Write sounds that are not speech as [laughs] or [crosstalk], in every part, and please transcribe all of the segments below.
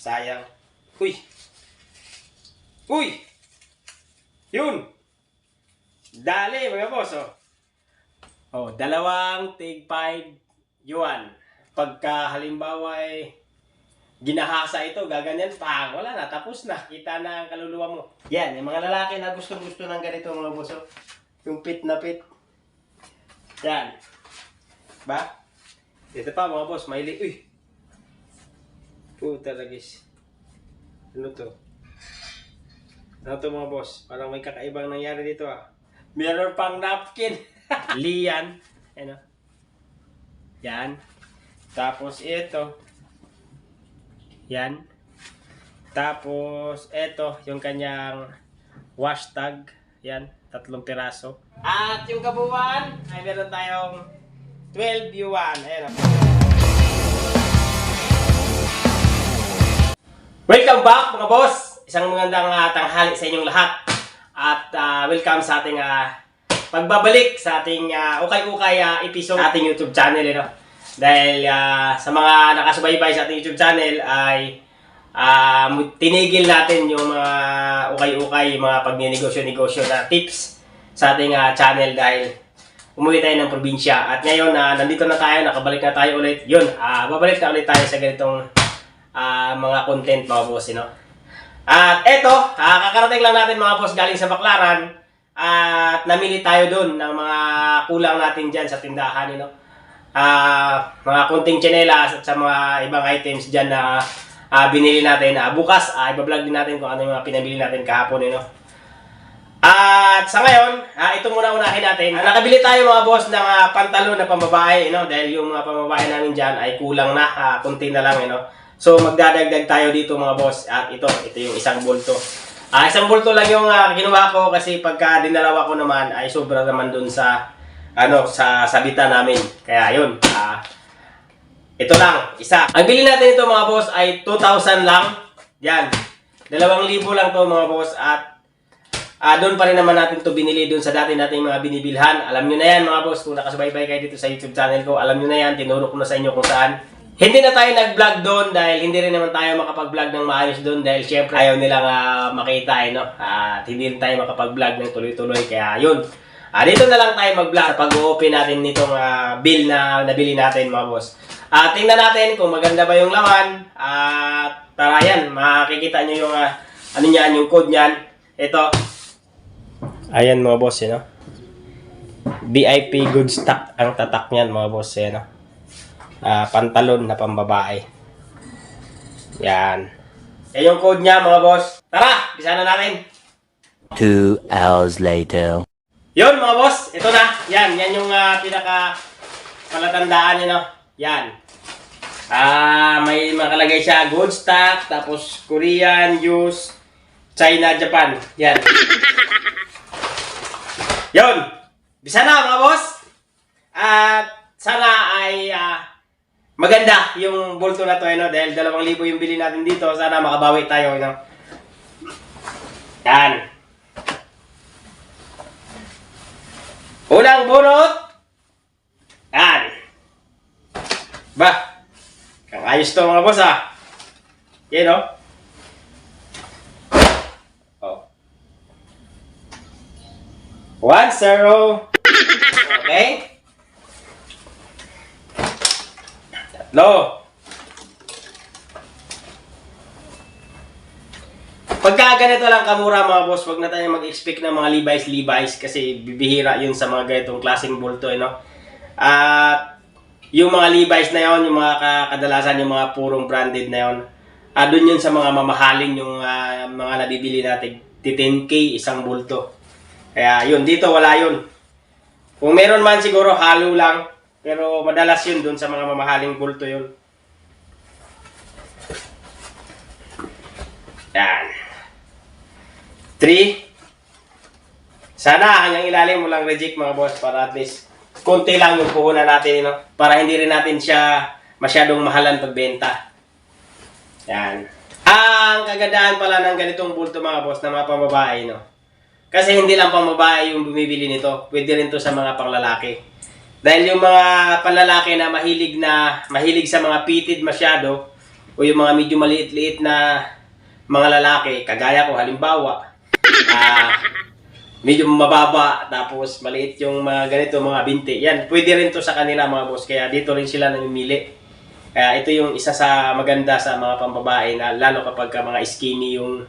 Sayang. Uy! Uy! Yun! Dali, mga boss, oh. Oh, dalawang tig 5 yuan. Pagka halimbawa ay ginahasa ito, gaganyan, pang, wala na, tapos na. Kita na ang kaluluwa mo. Yan, yung mga lalaki na gustong-gusto ng ganito, mga boss, oh. Yung pit na pit. Yan. Ba? Ito pa, mga boss, mahilig. Uy! Puta lagis. Ano to? Ano to mga boss? Parang may kakaibang nangyari dito ah. Meron pang napkin. [laughs] Lian. Ano? Yan. Tapos ito. Yan. Tapos ito, yung kanyang wash tag. Yan, tatlong piraso. At yung kabuuan ay meron tayong 12 yuan. Ayan. oh. Welcome back mga boss! Isang magandang uh, tanghali sa inyong lahat. At ah, welcome sa ating ah, pagbabalik sa ating ah, ukay-ukay ah, episode sa ating YouTube channel. You know? Dahil ah, sa mga nakasubaybay sa ating YouTube channel ay ah, tinigil natin yung mga ukay-ukay, yung mga pagninegosyo-negosyo na tips sa ating ah, channel dahil umuwi tayo ng probinsya. At ngayon, ah, nandito na tayo, nakabalik na tayo ulit. Yun, ah, babalik na ulit tayo sa ganitong ah, mga content mga boss, you know? At eto, ah, kakarating lang natin mga boss galing sa Baklaran at namili tayo doon ng mga kulang natin dyan sa tindahan, you know? Ah, mga kunting tsinelas at sa mga ibang items dyan na ah, binili natin. Ah, bukas, ah, ibablog din natin kung ano yung mga pinabili natin kahapon, you know? At sa ngayon, ah, ito muna unahin natin. Ah, nakabili tayo mga boss ng ah, pantalon na pambabae, you know, dahil yung mga pambabae namin dyan ay kulang na, ah, kunti na lang, you know. So magdadagdag tayo dito mga boss. At ito, ito yung isang bulto. Ah, isang bulto lang yung ah, ginawa ko kasi pagka dinalawa ko naman ay sobra naman dun sa ano sa sabitan namin. Kaya yun. Ah, ito lang, isa. Ang bili natin ito mga boss ay 2,000 lang. Yan. 2,000 lang to mga boss at Ah, doon pa rin naman natin to binili doon sa dati nating mga binibilhan. Alam nyo na yan mga boss, kung nakasubaybay kayo dito sa YouTube channel ko, alam nyo na yan, tinuro ko na sa inyo kung saan. Hindi na tayo nag-vlog doon dahil hindi rin naman tayo makapag-vlog ng maayos doon dahil syempre ayaw nilang ah, makita eh, no? At hindi rin tayo makapag-vlog ng tuloy-tuloy kaya yun. Ah, dito na lang tayo mag-vlog pag-open natin nitong ah, bill na nabili natin mga boss. Ah, tingnan natin kung maganda ba yung laman. At tara yan, makikita nyo yung ah, ano niyan, yung code niyan. Ito, Ayan mga boss, yun, no? VIP good stock ang tatak niyan mga boss, yun, no? Ah, pantalon na pambabae. Yan. Yan yung code niya mga boss. Tara, bisa na natin. Two hours later. Yun mga boss, ito na. Yan, yan yung ah, pinaka palatandaan niya, no? Yan. Ah, may makalagay siya good stock, tapos Korean, use, China, Japan. Yan. Yun. Bisa na mga boss. At sana ay ah, maganda yung bulto na to, eh, no? dahil 2,000 yung bili natin dito. Sana makabawi tayo. No? Yan. Unang bunot. Yan. Ba. Ayos to mga boss ah. Yan oh. Oh. One zero. Okay. Tatlo. Pagka ganito lang kamura mga boss, wag na tayo mag-expect ng mga Levi's Levi's kasi bibihira yun sa mga ganitong klaseng bulto, eh, no? At yung mga Levi's na yon, yung mga ka- kadalasan yung mga purong branded na yon, ah doon yun sa mga mamahalin yung ah, mga nabibili natin, 10k isang bulto. Kaya yun, dito wala yun. Kung meron man siguro halo lang, pero madalas yun doon sa mga mamahaling bulto yun. Yan. 3. Sana hanggang ilalim mo lang reject mga boss para at least konti lang yung puhunan natin, no? Para hindi rin natin siya masyadong mahalan pagbenta. Yan. Ang kagandahan pala ng ganitong bulto mga boss na mga pambabae, no? Kasi hindi lang pambabae yung bumibili nito. Pwede rin to sa mga panglalaki. Dahil yung mga panlalaki na mahilig na mahilig sa mga pitid masyado, o yung mga medyo maliit-liit na mga lalaki, kagaya ko halimbawa, ah, medyo mababa, tapos maliit yung mga ganito, mga binti. Yan, pwede rin to sa kanila mga boss, kaya dito rin sila namimili. Kaya ito yung isa sa maganda sa mga pambabae na lalo kapag ka mga skinny yung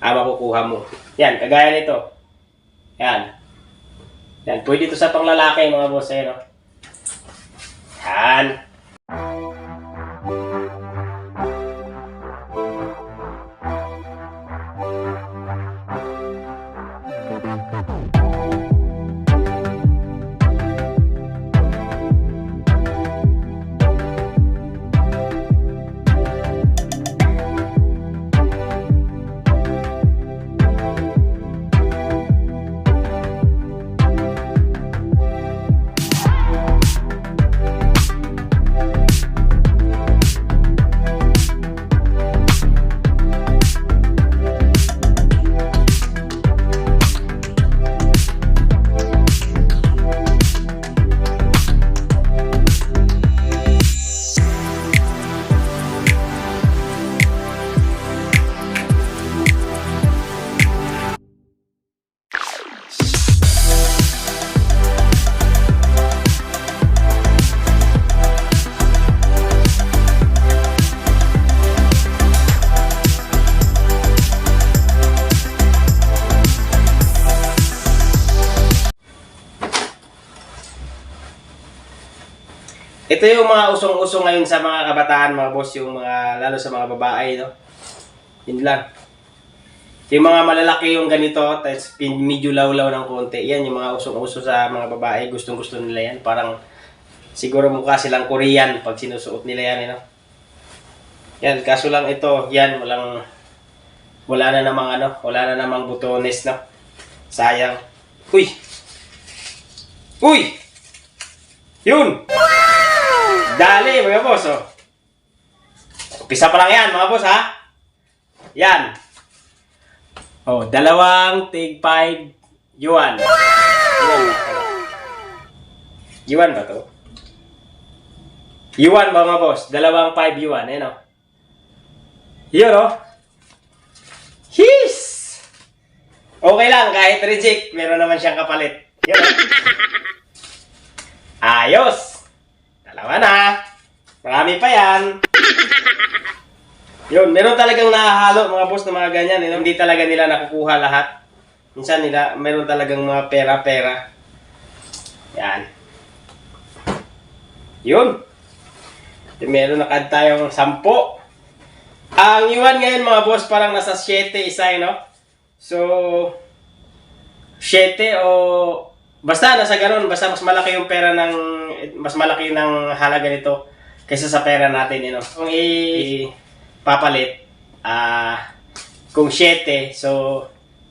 ah, makukuha mo. Yan, kagaya nito. Yan. Yan, pwede ito sa panglalaki mga boss, eh, no? Yan. Ito yung mga usong-usong ngayon sa mga kabataan, mga boss, yung mga, lalo sa mga babae, no? Yun lang. Yung mga malalaki yung ganito, tapos medyo lawlaw ng konti, yan yung mga usong-uso sa mga babae, gustong-gusto nila yan. Parang, siguro mukha silang Korean pag sinusuot nila yan, eh, no? Yan, kaso lang ito, yan, walang, wala na namang ano, wala na namang butones, no? Sayang. Uy! Uy! Yun! Dali, mga boss, oh. Umpisa pa lang yan, mga boss, ha? Yan. Oh, dalawang tig 5 yuan. To? Yuan ba to? Yuan ba, mga boss? Dalawang 5 yuan, eh, no? Yun, oh. His! Okay lang, kahit reject, meron naman siyang kapalit. Yun, oh. [laughs] Ayos! Dalawa na. Marami pa yan. [laughs] Yun, meron talagang nahahalo mga boss na mga ganyan. Eh. Hindi talaga nila nakukuha lahat. Minsan nila, meron talagang mga pera-pera. Yan. Yun. Meron na kad tayong sampo. Ang iwan ngayon mga boss parang nasa 7 isa eh, no? So, 7 o basta nasa ganun, basta mas malaki yung pera ng mas malaki ng halaga nito kaysa sa pera natin, you know. Kung ipapalit, ah kung 7, so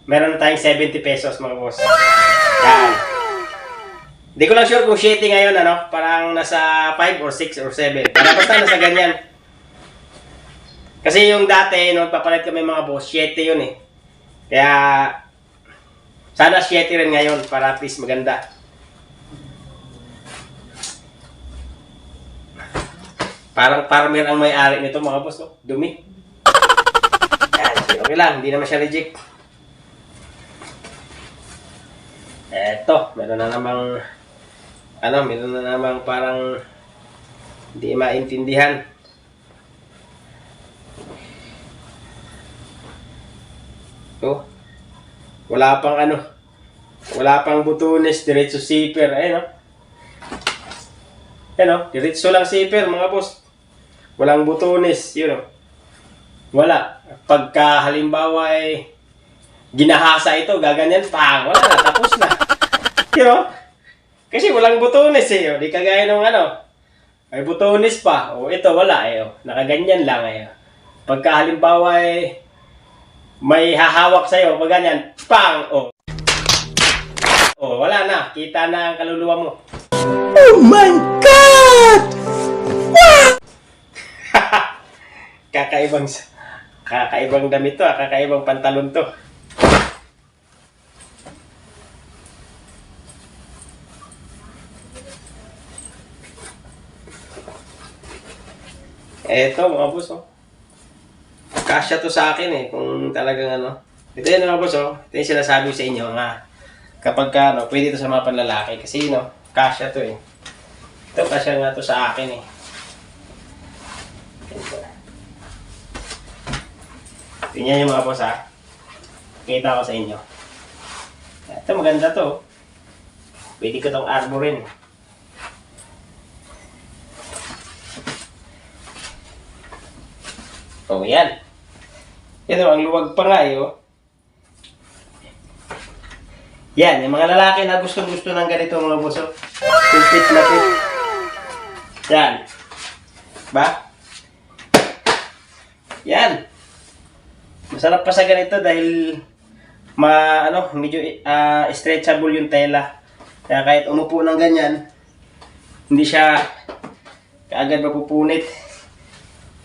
meron tayong 70 pesos mga boss. Yan. Hindi ko lang sure kung 7 ngayon, ano, parang nasa 5 or 6 or 7. Para basta nasa ganyan. Kasi yung dati, nung papalit kami mga boss, 7 yun eh. Kaya, sana 7 rin ngayon para at least maganda. Parang farmer ang may-ari nito mga boss, oh. Dumi. Yan, okay lang, hindi naman siya reject. Eto, meron na namang ano, meron na namang parang hindi maintindihan. Oh, wala pang ano, wala pang butunes, diretso zipper, ayun oh. Ayun oh, diretso lang zipper mga boss. Walang butunes, yun oh. Wala. Pagka halimbawa ay ginahasa ito, gaganyan, pang, wala na, tapos na. Yun oh. Kasi walang butones eh, oh. di kagaya ng ano, may butones pa. O ito wala eh, oh. nakaganyan lang eh. Pagka halimbawa ay may hahawak sa'yo, pag ganyan, pang! Oh. Oh, wala na. Kita na ang kaluluwa mo. Oh my god! [laughs] Kakaibang, kakaibang damit to, ah. kakaibang pantalon to. Eto, mga oh. Kasya to sa akin eh. Kung talagang ano. Ito yan mga boss oh. Ito yung sinasabi sa inyo nga. Kapag ka, ano, pwede to sa mga panlalaki. Kasi no, kasya to eh. Ito kasya nga to sa akin eh. Tingnan nyo mga boss ha. Kita ko sa inyo. Ito maganda to. Pwede ko tong arborin. Oh, yan. Ito, ang luwag pa nga oh. Yan, yung mga lalaki na gustong-gusto ng ganito mga buso. Kupit na pit. Yan. Ba? Yan. Masarap pa sa ganito dahil ma ano, medyo ah, stretchable yung tela. Kaya kahit umupo ng ganyan, hindi siya kaagad mapupunit.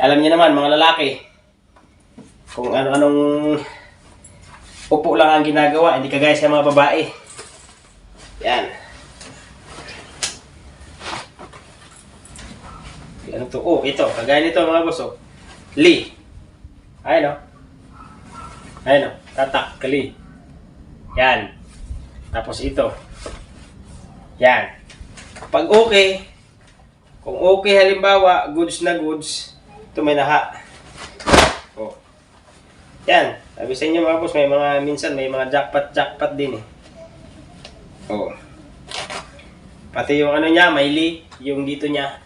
Alam niyo naman, mga lalaki, kung ano-anong upo lang ang ginagawa, hindi kagaya sa mga babae. Yan. Ano to? Oh, ito. Kagaya nito mga boss, oh. Lee. Ayun, oh. Ayun, oh. Tatak, kali. Yan. Tapos ito. Yan. Pag okay, kung okay halimbawa, goods na goods, ito may naha. Yan. Sabi sa inyo mga boss, may mga, minsan may mga jackpot-jackpot din eh. Oh. Pati yung ano niya, may li, yung dito niya.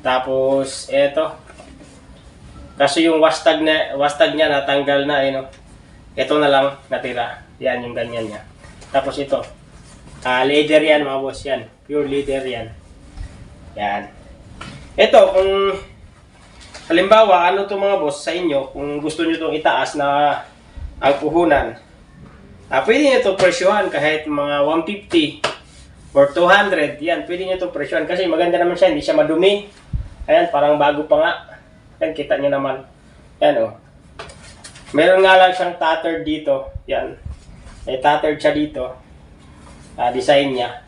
Tapos, eto. Kaso yung wastag na wastag niya natanggal na eh no. Ito na lang natira. Yan yung ganyan niya. Tapos ito. Ah, leather yan mga boss yan. Pure leather yan. Yan. Ito kung halimbawa ano to mga boss sa inyo kung gusto niyo tong itaas na ang puhunan. Ah, pwede niyo to presyohan kahit mga 150 or 200. Yan, pwede niyo to presyohan kasi maganda naman siya, hindi siya madumi. Ayan, parang bago pa nga. Yan, kita nyo naman. Yan, oh. Meron nga lang siyang tattered dito. Yan. May tattered siya dito. Ah, design niya.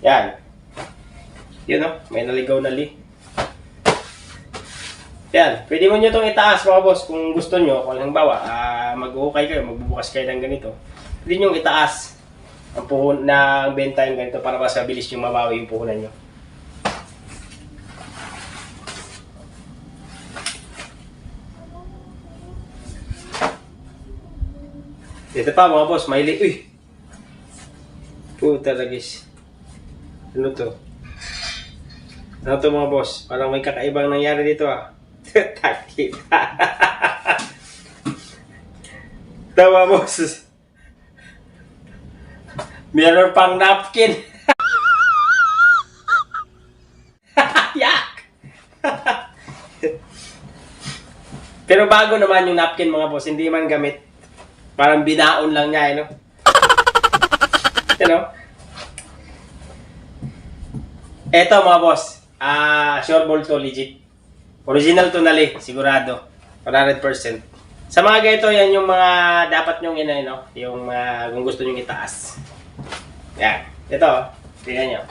Yan. Yun, oh. May naligaw na li. Yan. Pwede mo nyo itong itaas, mga boss, kung gusto nyo. Kung halimbawa, ah, mag-ukay kayo, magbubukas kayo ng ganito. Pwede nyo itaas ang puhun ng benta yung ganito para mas mabilis yung mabawi yung puhunan nyo. Dito pa mga boss, may li... Uy! Puta lagis. Ano to? Ano to mga boss? Parang may kakaibang nangyari dito ah. Takita. Tama boss. Meron pang napkin. [laughs] Yak! Pero bago naman yung napkin mga boss, hindi man gamit. Parang binaon lang niya, eh, no? Ano? Eto mga boss, ah, sure ball legit. Original to nali, sigurado. 100%. Sa mga ganito, yan yung mga dapat nyong ina, no? Yung mga kung gusto nyong itaas. Yan. Ito, oh. tingnan nyo.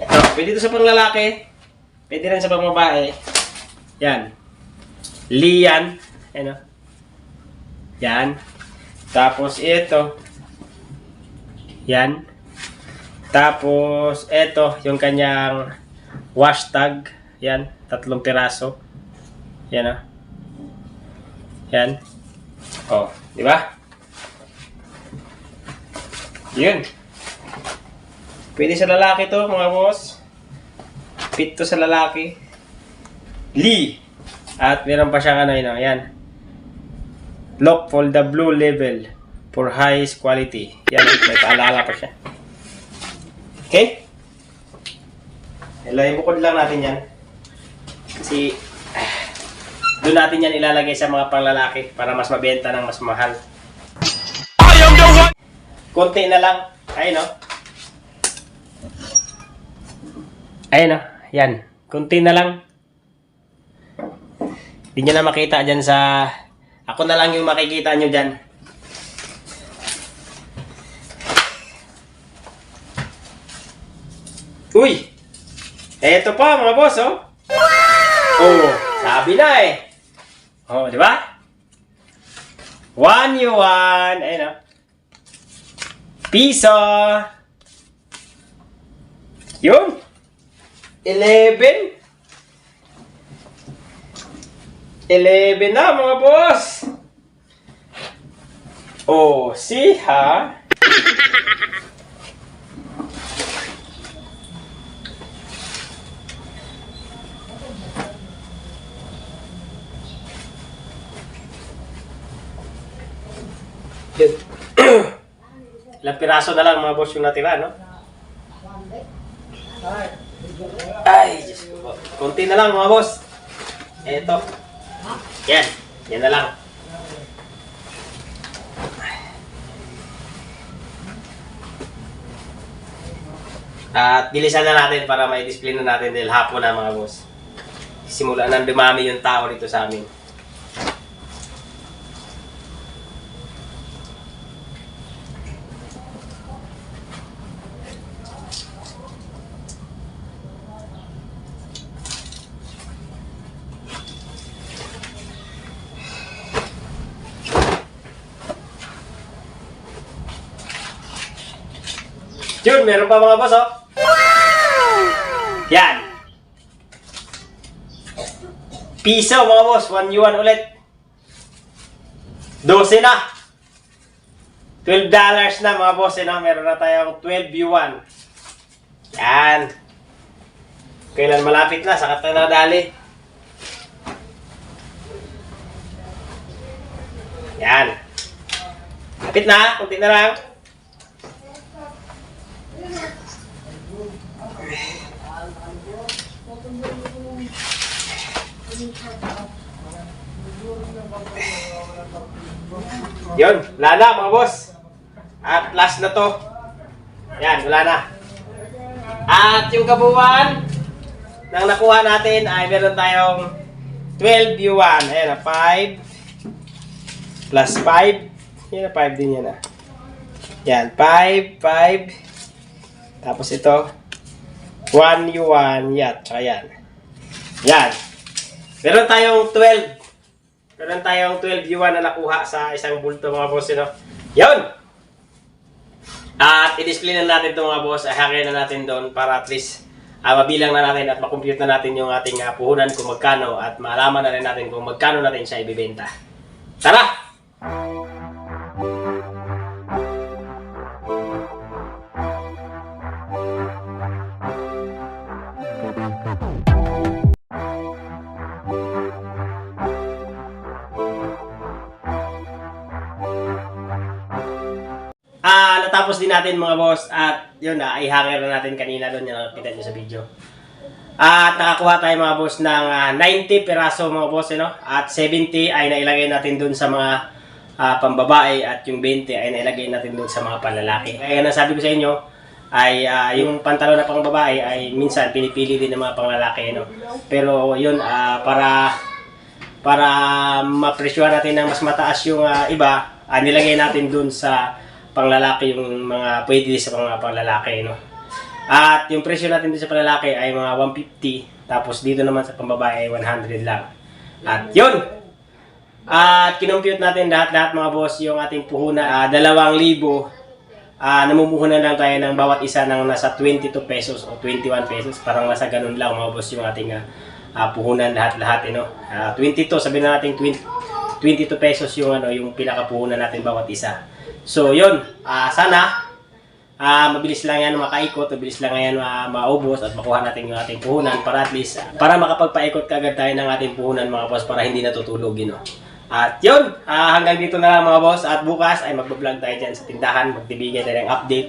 Ito, pwede ito sa panglalaki. Pwede rin sa pangbabae. Yan. Lian. Ano? Yan. Tapos ito. Yan. Tapos ito, yung kanyang wash tag. Yan, tatlong piraso. Yan ah. Yan. Oh, di ba? Yun. Pwede sa lalaki to, mga boss. Fit to sa lalaki. Lee. At meron pa siyang ano yun, oh, yan. Lock for the blue level for highest quality. Yan, may paalala pa siya. Okay? Ilay bukod lang natin yan. Kasi ah, [sighs] doon natin yan ilalagay sa mga panglalaki para mas mabenta ng mas mahal. Konti na lang. Ayun no. Ayun no. Yan. Konti na lang. Hindi nyo na makita dyan sa... Ako na lang yung makikita nyo dyan. Uy! Eto pa mga boss oh. Oh, sabi na eh. Oh, di ba? One yuan. Ayun o. Piso. Yun. Eleven. Eleven na mga boss. Oh, see ha? Yun. Ilang [clears throat] piraso na lang mga boss yung natira, no? Ay, Diyos ko po. Kunti na lang mga boss. Eto. Yan. Yan na lang. At bilisan na natin para may display na natin dahil hapon na mga boss. Simula nang dumami yung tao dito sa amin. Yun, meron pa mga boss, oh. Yan. Piso, mga boss. 1 yuan ulit. 12 na. 12 dollars na, mga boss. Eh, no? Meron na tayong 12 yuan. Yan. Kailan malapit na, sakat na nadali. Yan. Lapit na, kunti na lang. Yun, wala na mga boss. At last na to. Yan, wala na. At yung kabuuan ng nakuha natin ay meron tayong 12 yuan. Ayan na, 5 plus 5. Yan na, 5 din yan ah. Yan, 5, 5. Tapos ito, 1 yuan. Yan, tsaka yan. Yan. Meron tayong 12 Meron tayong 12 yuan na nakuha sa isang bulto mga boss, you know? Yun! At i-display na natin ito mga boss, ay hangin na natin doon para at least ah, mabilang na natin at makompute na natin yung ating ah, puhunan kung magkano at malaman na rin natin kung magkano natin siya ibibenta. Tara! Natapos din natin mga boss at yun na, ay hanger na natin kanina doon yung nakita nyo sa video. At nakakuha tayo mga boss ng ah, 90 peraso mga boss, you know? at 70 ay nailagay natin doon sa mga ah, pambabae at yung 20 ay nailagay natin doon sa mga panlalaki. Kaya nasabi ko sa inyo, ay ah, yung pantalon na pangbabae ay minsan pinipili din ng mga panglalaki. No? Pero yun, ah, para para mapresyuhan natin ng mas mataas yung ah, iba, ah, nilagay natin dun sa panglalaki yung mga pwede sa mga panglalaki, no? At yung presyo natin dun sa panglalaki ay mga 150, tapos dito naman sa pambabae ay 100 lang. At yun! At kinompute natin lahat-lahat mga boss yung ating puhunan, ah, 2,000 ah namumuhunan lang tayo ng bawat isa ng nasa 22 pesos o 21 pesos. Parang nasa ganun lang mga boss yung ating ah, ah, puhunan lahat-lahat. You know? Ah, 22, sabihin na natin 20, 22 pesos yung ano yung pinakapuhunan natin bawat isa. So yun, ah, sana ah mabilis lang yan makaikot, mabilis lang yan ah, maubos at makuha natin yung ating puhunan para at least ah, para makapagpaikot kagad tayo ng ating puhunan mga boss para hindi natutulog yun. know? At yun, ah, hanggang dito na lang mga boss at bukas ay magbablog tayo dyan sa tindahan, magbibigay tayo ng update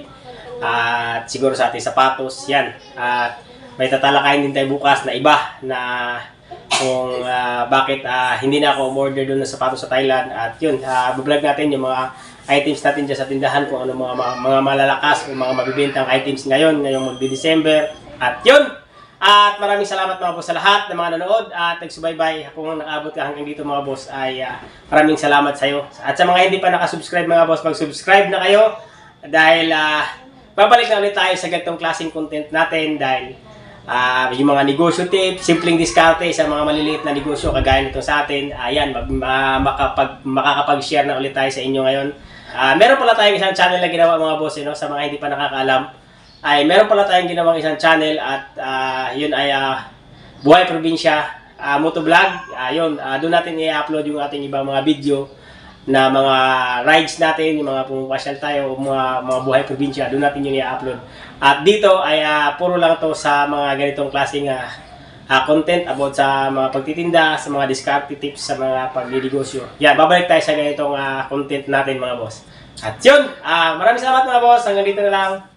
at siguro sa ating sapatos, yan. At may tatalakayin din tayo bukas na iba na kung ah, bakit ah, hindi na ako umorder doon ng sapatos sa Thailand at yun, uh, vlog natin yung mga items natin dyan sa tindahan kung ano mga, mga, mga malalakas o mga mabibintang items ngayon, ngayong magdi-December. At yun! At maraming salamat mga boss sa lahat ng mga nanood at nagsubaybay. Kung nakaabot ka hanggang dito mga boss ay ah, maraming salamat sa iyo. At sa mga hindi pa nakasubscribe mga boss, mag-subscribe na kayo dahil ah, babalik na ulit tayo sa ganitong klaseng content natin dahil Ah, yung mga negosyo tips, simpleng diskarte sa mga maliliit na negosyo kagaya nito sa atin. Ayan, ma- makapag, makakapag-share na ulit tayo sa inyo ngayon. Ah, meron pala tayong isang channel na ginawa mga boss, eh, no? sa mga hindi pa nakakaalam. Ay, meron pala tayong ginawang isang channel at ah, yun ay ah, Buhay Probinsya uh, Motovlog. Uh, yun, ah, doon natin i-upload yung ating ibang mga video na mga rides natin, yung mga pumapasyal tayo, o mga, mga buhay probinsya, doon natin yun i-upload. At dito ay ah, puro lang to sa mga ganitong klaseng ah, ah, content about sa mga pagtitinda, sa mga discarte tips, sa mga pagdidegosyo. Yan, babalik tayo sa ganitong ah, content natin mga boss. At yun, ah, maraming salamat mga boss. Hanggang dito na lang.